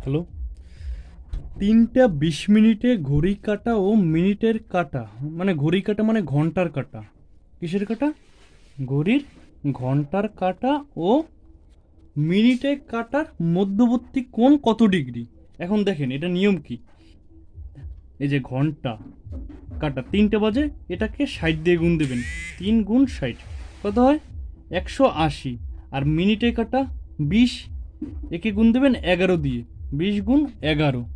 Hello? তিনটা বিশ মিনিটে ঘড়ি কাটা ও মিনিটের কাটা মানে ঘড়ি কাটা মানে ঘণ্টার কাটা। কিসের কাটা? ঘড়ির ঘণ্টার কাটা ও মিনিটে কাটার মধ্যবর্তী কোণ কত ডিগ্রি? এখন দেখেন, এটা নিয়ম কি? এই যে ঘণ্টা কাটা, তিনটে বাজে, এটাকে ষাট দিয়ে গুণ দেবেন। তিন গুণ ষাট, কত হয়? একশো আশি। আর মিনিটে কাটা বিশ, একে গুণ দেবেন এগারো দিয়ে। বিশ গুণ এগারো।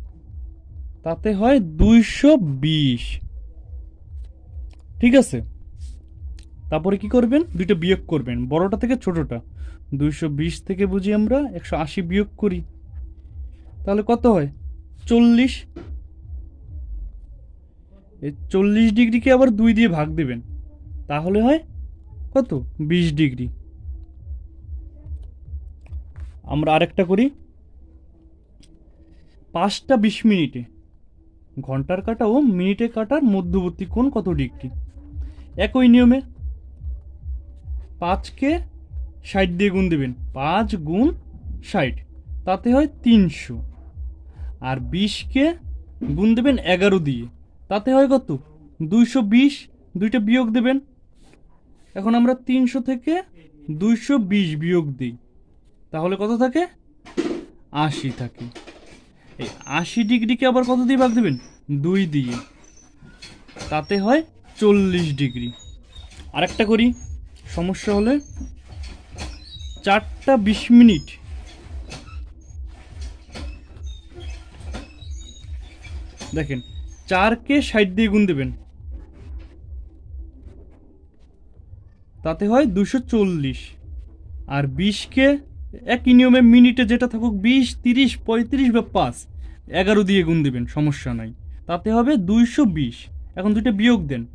তাতে হয় দুইশো বিশ। ঠিক আছে? তারপরে কি করবেন? দুইটা বিয়োগ করবেন, বড়টা থেকে ছোটটা। দুইশো বিশ থেকে বুঝি আমরা একশো আশি বিয়োগ করি। তাহলে কত হয়? চল্লিশ। এই চল্লিশ ডিগ্রিকে আবার দুই দিয়ে ভাগ দেবেন। তাহলে হয় কত? বিশ ডিগ্রি। আমরা আরেকটা করি। পাঁচটা বিশ মিনিটে। ঘণ্টার কাটা ও মিনিটে কাটার মধ্যবর্তী কোণ কত ডিগ্রি? একই নিয়মে পাঁচকে ষাট দিয়ে গুণ দেবেন। পাঁচ গুণ ষাট, তাতে হয় তিনশো। আর বিশকে গুণ দেবেন এগারো দিয়ে, তাতে হয় কত? দুইশো বিশ, দুইটা বিয়োগ দেবেন। এখন আমরা তিনশো থেকে দুইশো বিশ বিয়োগ দিই। তাহলে কত থাকে? আশি থাকে। এই আশি ডিগ্রিকে আবার কত দিয়ে ভাগ দেবেন? দুই দিয়ে। তাতে হয় চল্লিশ ডিগ্রি। আরেকটা করি। সমস্যা হলে চারটা বিশ মিনিট। দেখেন, চারকে ষাট দিয়ে গুণ দেবেন। তাতে হয় দুশো চল্লিশ। আর বিশকে একই নিয়মে মিনিটে যেটা থাকুক বিশ, তিরিশ, পঁয়ত্রিশ বা পাঁচ, এগারো দিয়ে গুণ দেবেন, সমস্যা নাই। তাতে হবে দুইশো বিশ। এখন দুইটা বিয়োগ দেন।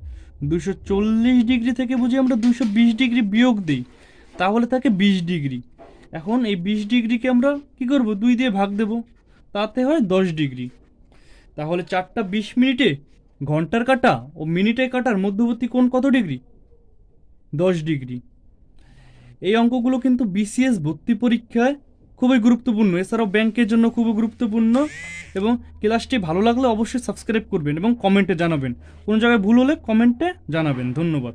দুশো চল্লিশ ডিগ্রি থেকে বুঝি আমরা দুশো বিশ ডিগ্রি বিয়োগ দিই। তাহলে থাকে বিশ ডিগ্রি। এখন এই বিশ ডিগ্রিকে আমরা কি করব? দুই দিয়ে ভাগ দেব। তাতে হয় দশ ডিগ্রি। তাহলে চারটা বিশ মিনিটে ঘণ্টার কাটা ও মিনিটে কাটার মধ্যবর্তী কোণ কত ডিগ্রি? দশ ডিগ্রি। এই অঙ্কগুলো কিন্তু বিসিএস ভর্তি পরীক্ষায় খুবই গুরুত্বপূর্ণ। এছাড়াও ব্যাংকের জন্য খুবই গুরুত্বপূর্ণ এবং ক্লাসটি ভালো লাগলে অবশ্যই সাবস্ক্রাইব করবেন এবং কমেন্টে জানাবেন। কোনো জায়গায় ভুল হলে কমেন্টে জানাবেন। ধন্যবাদ।